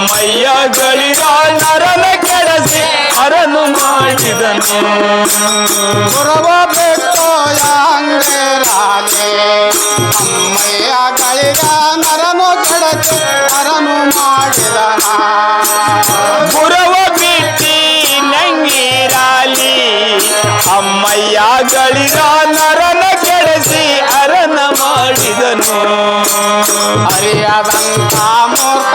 ಅಮ್ಮಯ್ಯ ಗಳಿದ ನರನ ಕೆಡಸಿ ಅರನು ಮಾಡಿದನು. ಗುರವ ಬಿಟ್ಟು ಯಾಂಗಿರಾಲೆ ಅಮ್ಮಯ್ಯ ಗಳಿದ ನರನು ಕೆಡಸಿ ಅರನು ಮಾಡಿದನ. ಗುರವ ಬಿಟ್ಟಿ ನಂಗಿರಾಲಿ ಅಮ್ಮಯ್ಯ ಗಳಿದ ನರನ ಕೆಡಸಿ ಅರನ ಮಾಡಿದನು. ಅರಿಯದಂತ ಮೂರ್ಖ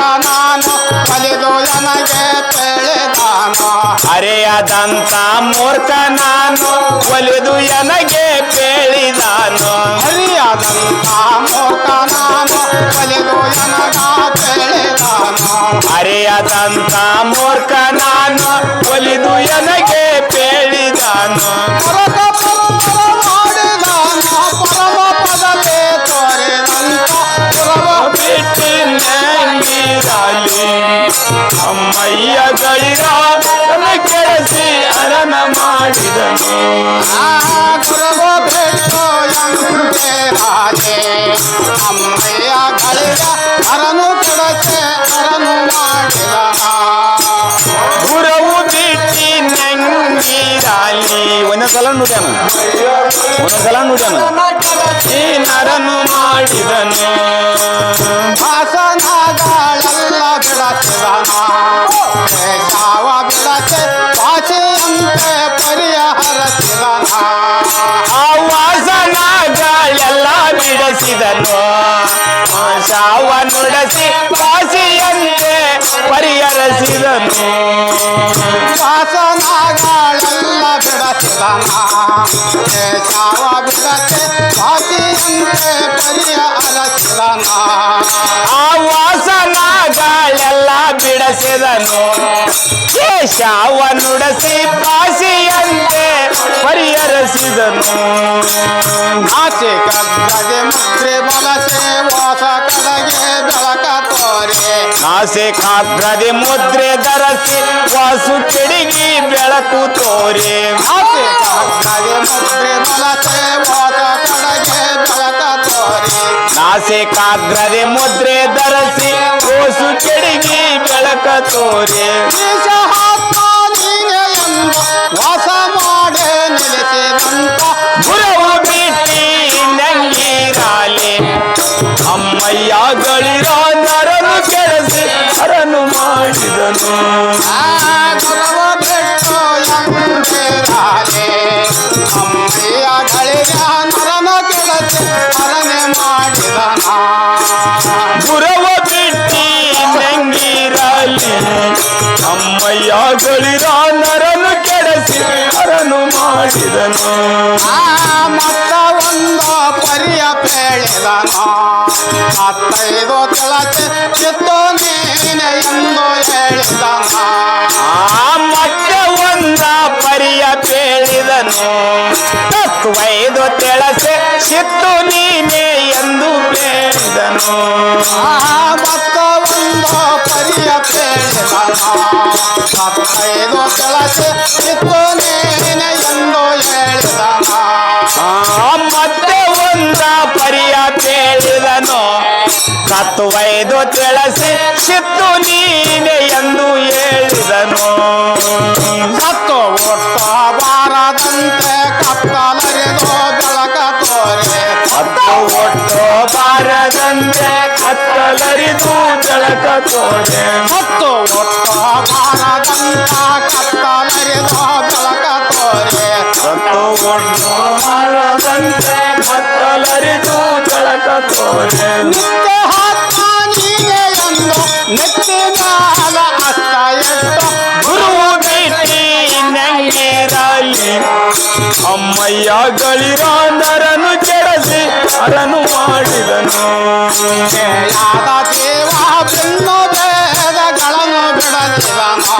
ನನಗೆ ತಿಳಿದಾನು. ಅರೆಯದಂತ ಮೂರ್ಖ ನಾನು ಒಲಿದು ಎನಗೆ ಕೇಳಿದಾನು ಅರಿಯದಂತ ಮೂರ್ಖ ನಾನು ಒಲಿದು ನನಗ ತಿಳಿದಾನು ಅರೆಯದಂತ ಮೂರ್ಖ ನಾನು ಒಲಿದು ಕೇಳಿದಾನು ಅಮ್ಮಯ್ಯ ಗಳಿರ ಕೆಳಸಿ ಅರನ ಮಾಡಿದನು. ಅಮ್ಮಯ್ಯ ಗಳಿಗ ಅರನು ಕೆಳಸೆ ಅರನು ಮಾಡಿದನ ಗುರವು ಬಿಟ್ಟಿ ನಂಗಿರಾಲಿ. ಒಂದೊಂದ್ಸಲ ನುಡ್ಯಾನ ಒಂದೊಂದ್ಸಲ ನುಡ್ಯಾನ ಈ ನರನು ಮಾಡಿದನು. ಶಾವ ನುಡಸಿ ವಾಸಿಯಂತೆ ಪರಿಹರಿಸಿದನು. ಭಾಷಣಗಳೆಲ್ಲ ಬಿಡತಿದನ ಯಾವ ಬಿಡತೆ ಕಾಶಿಯಂತೆ ಪರಿಹರಿಸಿದನ. ಆ ವಾಸನಗಳೆಲ್ಲ ಬಿಡಸಿದನು ಕೇಶವ ನುಡಸಿ ಪಾಸಿಯಂತೆ ಪರಿಹರಿಸಿದನು. ಆಚೆ ಕದ್ದಗೆ ಮುದ್ರೆ ಆಸೆ ಖಾದ್ರದೆ ಮುದ್ರೆ ಧರಸಿ ವಾಸು ಕೆಡಿಗಿ ಬೆಳಕು ತೋರಿ ಆಚೆ ಕದ್ದಗೆ ಮುದ್ರೆ ಬಲಸೆ ವಾಸ ಕಡೆಗೆ ಬೆಳಕ ತೋರೆ ನಾಸೆ ಕಾಗ್ರದೆ ಮುದ್ರೆ ಧರಸಿ ಓಸು ಕೆಡಿಗಿ ಬೆಳಕ ತೋರಿ ಗಳಿರ ನರನು ಕೆಡಸಿ ಅರನು ಮಾಡಿದನು ಮತ್ತ ಒಂದು ಪರಿಯ ಪೇಳಿದನ ಮತ್ತೈದು ತಿಳಚೆ ಚಿತ್ತು ನೀನೆ ಎಂದು ಹೇಳಿದನ ಆ ಮಟ್ಟ ಒಂದ ಪರಿಯ ಪೇಳಿದನು ತತ್ವೈದು ತೆಳಸೆ ಸಿತ್ತು ನೀನೆ ಎಂದು ಬೇಡಿದನು ಆ ಮತ್ತ ಒಂದು ಪರಿಯ ಪೇಳಿದನ ಮತ್ತೈದು ತತ್ವೈದು ತಿಳಿಸಿ ಸಿತ್ತು ನೀನೆ ಎಂದು ಹೇಳಿದನು. ಸತ್ತು ಒಟ್ಟ ಬಾರದಂತೆ ಕತ್ತಲರಿದು ಬೆಳಕ ತೋರೆ. ಹತ್ತು ಒಟ್ಟು ಬಾರದಂತೆ ಕತ್ತಲರಿದು ಬೆಳಕ ತೋರೆ. ಸತ್ತು ಒಟ್ಟ ಬಾರದಂತ ಕತ್ತಲರಿದು ಬೆಳಕ ತೋರೆ. ಹತ್ತು ಒಟ್ಟು ಬಾರದಂತೆ ಕತ್ತಲರಿದು ಬೆಳಕ ತೋರೆ. ಅಮ್ಮಯ್ಯ ಗಳಿರಾಂಧರನು ಕೆಡಸಿ ಅರನು ಮಾಡಿದನು. ಯಾದ ದೇವ ಬಿನ್ನು ಭೇದಗಳನ್ನು ಬಿಡಲಿದನು.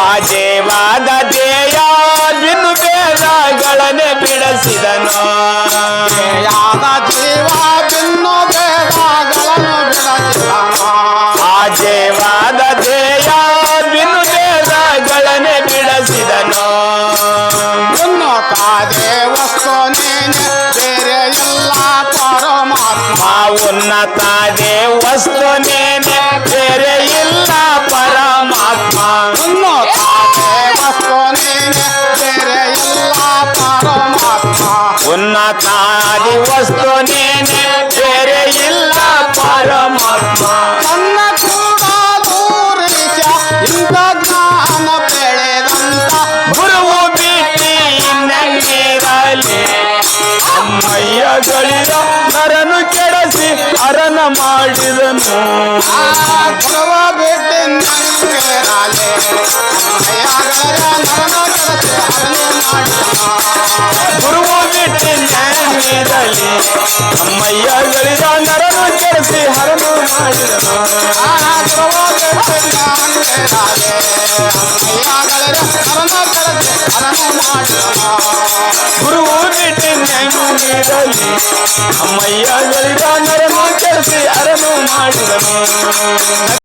ಆ ದೇವಾದ ದೇಯ ಬಿನ್ನು ಬೇದಗಳನ್ನೇ ಬಿಡಿಸಿದನು. ಯಾದ ದೇವ ವಸ್ತು ನೀನೆ ಬೇರೆ ಇಲ್ಲ ಪರಮಾತ್ಮ. ನನ್ನ ಕೂಡ ದೂರಿಸ ಇಂದ ಜ್ಞಾನ ಬೆಳೆದಂತ ಗುರುವು ಬಿಟ್ಟಿ ಇನ್ನಂಗಿರಲಿ ಅಮ್ಮಯ್ಯಗಳಿರ ನರನು ಕೆಡಸಿ ಅರನ ಮಾಡಿದನು. ಗುರುವ ಬಿಟ್ಟಿ ನಂಗೆ ಅಮ್ಮಯ್ಯ ಗಳಿದ ನರನು ಕೆಡಸಿ ಅರನ ಮಾಡಿದ ಗುರುವು ಬಿಟ್ಟಿ ಇನ್ನಂಗಿರಲಿ ಅಮ್ಮಯ್ಯಗಳಿರ ನರನು ಕೆಡಸಿ ಹರನು ಮಾಡಿದನು ಗುರುವು ಬಿಟ್ಟಿ ಇನ್ನಂಗಿರಲಿ ಅಮ್ಮಯ್ಯಗಳಿರ ನರನು ಕೆಡಸಿ ಅರನು ಮಾಡಿದನು